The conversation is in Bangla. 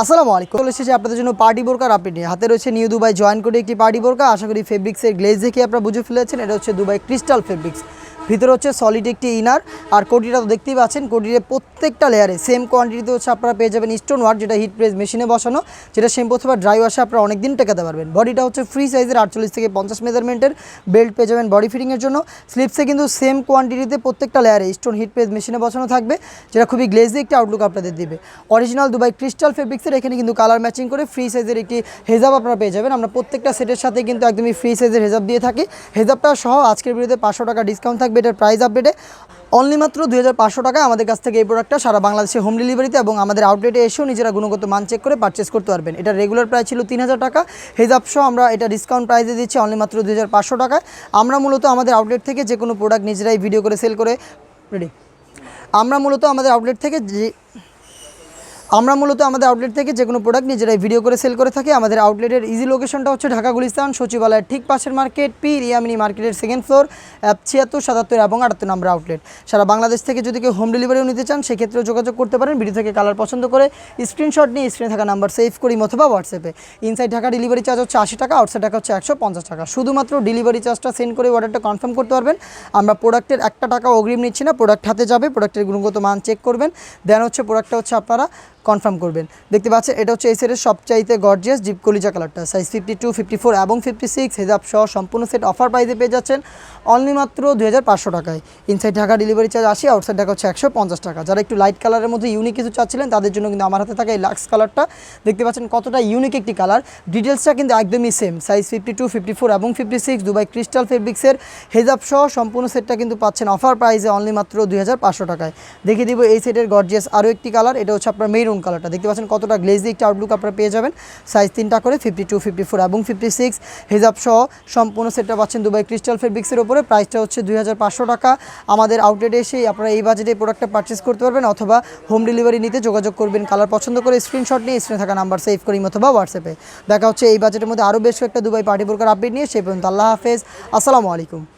আসসালামু আলাইকুম। চলে এসেছি আপনাদের জন্য পার্টি বোরকার আপনি নিয়ে। হাতে রয়েছে নিউ দুবাই জয়েন করে একটি পার্টি বোরকা। আশা করি ফেব্রিক্সের গ্লেজ দেখে আপনারা বুঝে ফেলেছেন। এটা হচ্ছে দুবাই ক্রিস্টাল ফেব্রিক্স ভিতরে হচ্ছে সলিড একটি ইনার আর কোটিটা তো দেখতেই পাচ্ছেন, কোটির প্রত্যেকটা লেয়ারে সেম কোয়ান্টিটিতে হচ্ছে আপনারা পেয়ে যাবেন স্টোন ওয়ার যেটা হিট প্রেস মেশিনে বসানো, যেটা শ্যাম্পু অথবা ড্রাই ওয়াশে আপনারা অনেক দিন টেকাতে পারবেন। বডিটা হচ্ছে ফ্রি সাইজের আটচল্লিশ থেকে পঞ্চাশ মেজারমেন্টের বেল্ট পেয়ে যাবেন বডি ফিটিংয়ের জন্য। স্লিপসে কিন্তু সেম কোয়ান্টিটিতে প্রত্যেকটা লেয়ারে স্টোন হিট প্রেস মেশিনে বসানো থাকবে, যেটা খুবই গ্লেজি একটি আউটলুক আপনাদের দিবে। অরিজিনাল দুবাই ক্রিস্টাল ফেব্রিক্সের এখানে কিন্তু কালার ম্যাচিং করে ফ্রি সাইজের একটি হেজাব আপনারা পেয়ে যাবেন। আমরা প্রত্যেকটা সেটের সাথে কিন্তু একদমই ফ্রি সাইজের হেজাব দিয়ে থাকি। হেজাবটা সহ আজকের ভিডিওতে পাঁচশো টাকা ডিসকাউন্ট থাকবে। এটার প্রাইস আপডেটে অনলি মাত্র দুই টাকায় আমাদের কাছ থেকে এই প্রোডাক্টটা সারা বাংলাদেশে হোম ডেলিভারিতে এবং আমাদের আউটলেটে এসেও নিজেরা গুণগত মান চেক করে পারচেস করতে পারবেন। এটা রেগুলার প্রাইস ছিল তিন হাজার টাকা। হেজাব সহ আমরা এটা ডিসকাউন্ট প্রাইসে দিচ্ছি অনলি মাত্র দুই টাকায়। আমরা মূলত আমাদের আউটলেট থেকে যে কোনো প্রোডাক্ট নিজেরাই ভিডিও করে সেল করে রেডি আমরা মূলত আমাদের আউটলেট থেকে যে আমরা মূলত আমাদের আউটলেট থেকে যে কোনো প্রোডাক্ট নিজেরাই ভিডিও করে সেল করে থাকি। আমাদের আউটলেটের ইজি লোকেশনটা হচ্ছে ঢাকা গুলিস্তান, সচিবালয়ের ঠিক পাশের মার্কেট পি রিয়ামিনি মার্কেটের সেকেন্ড ফ্লোর ছিয়াত্তর, সাতাত্তর এবং আটাত্তর নম্বর আউটলেট সারা বাংলাদেশ থেকে যদি কেউ হোম ডেলিভারিও নিতে চান, সেক্ষেত্রেও যোগাযোগ করতে পারেন ভিডিও থেকে কালার পছন্দ করে স্ক্রিনশট নিয়ে স্ক্রিনে থাকা নাম্বার সেভ করি অথবা হোয়াটসঅ্যাপে ইনসাইড ঢাকা ডেলিভারি চার্জ হচ্ছে আশি টাকা আউটসাইড টাকা হচ্ছে একশো পঞ্চাশ টাকা। শুধুমাত্র ডেলিভারি চার্জটা সেন্ড করে অর্ডারটা কনফার্ম করতে পারবেন। আমরা প্রোডাক্টের একটা টাকা অগ্রিম নিচ্ছি না প্রোডাক্ট হাতে যাবে প্রোডাক্টের গুণগত মান চেক করবেন। দেন হচ্ছে প্রোডাক্টটা হচ্ছে আপনারা কনফার্ম করবেন। দেখতে পাচ্ছেন, এটা হচ্ছে এই সেটের সবচাইতে গর্জিয়াস জিপ কলিজা কালারটা size fifty two fifty four এবং ফিফটি সিক্স হেজাব সহ সম্পূর্ণ সেট অফার প্রাইসে পেয়ে যাচ্ছেন অনলি মাত্র দুই হাজার পাঁচশো টাকায়। ইনসাইড ঢাকা ডেলিভারি চার্জ আশি আউটসাইড ঢাকা হচ্ছে একশো পঞ্চাশ টাকা। যারা একটু লাইট কালারের মধ্যে ইউনিক কিছু চাচ্ছিলেন, তাদের জন্য কিন্তু আমার হাতে থাকা এই লাক্স কালারটা দেখতে পাচ্ছেন কতটা ইউনিক একটি কালার ডিটেলসটা কিন্তু একদমই same size fifty two fifty four এবং ফিফটি সিক্স দুবাই ক্রিস্টাল ফেব্রিক্সের হেজাব সহ সম্পূর্ণ সেটটা কিন্তু পাচ্ছেন অফার প্রাইসে অনলি মাত্র দুই হাজার পাঁচশো টাকায়। দেখিয়ে দিব এই সেটের গর্জিয়াস আরও একটি কালার এটা হচ্ছে আপনার মেরুন কালারটা। দেখতে পাচ্ছেন কতটা গ্লেজি একটি আউটলুক আপনারা পেয়ে যাবেন। সাইজ তিনটা করে ফিফটি টু ফিফটি ফোর এবং ফিফটি সিক্স হিজাব সহ সম্পূর্ণ সেটটা পাচ্ছেন দুবাই ক্রিস্টাল ফেব্রিক্সের উপরে প্রাইসটা হচ্ছে দুই হাজার পাঁচশো টাকা। আমাদের আউটলেটে এসেই আপনারা এই বাজেটে প্রোডাক্টটা পারচেস করতে পারবেন অথবা হোম ডেলিভারি নিতে যোগাযোগ করবেন। কালার পছন্দ করে স্ক্রিনশট নিয়ে স্ক্রিনে থাকা নাম্বার সেভ করি অথবা হোয়াটসঅ্যাপে দেখা হচ্ছে এই বাজেটের মধ্যে আরও বেশ কয়েকটা দুবাই পার্টি বোরকার আপডেট নিয়ে। সেই পর্যন্ত আল্লাহ হাফেজ। আসসালামু আলাইকুম।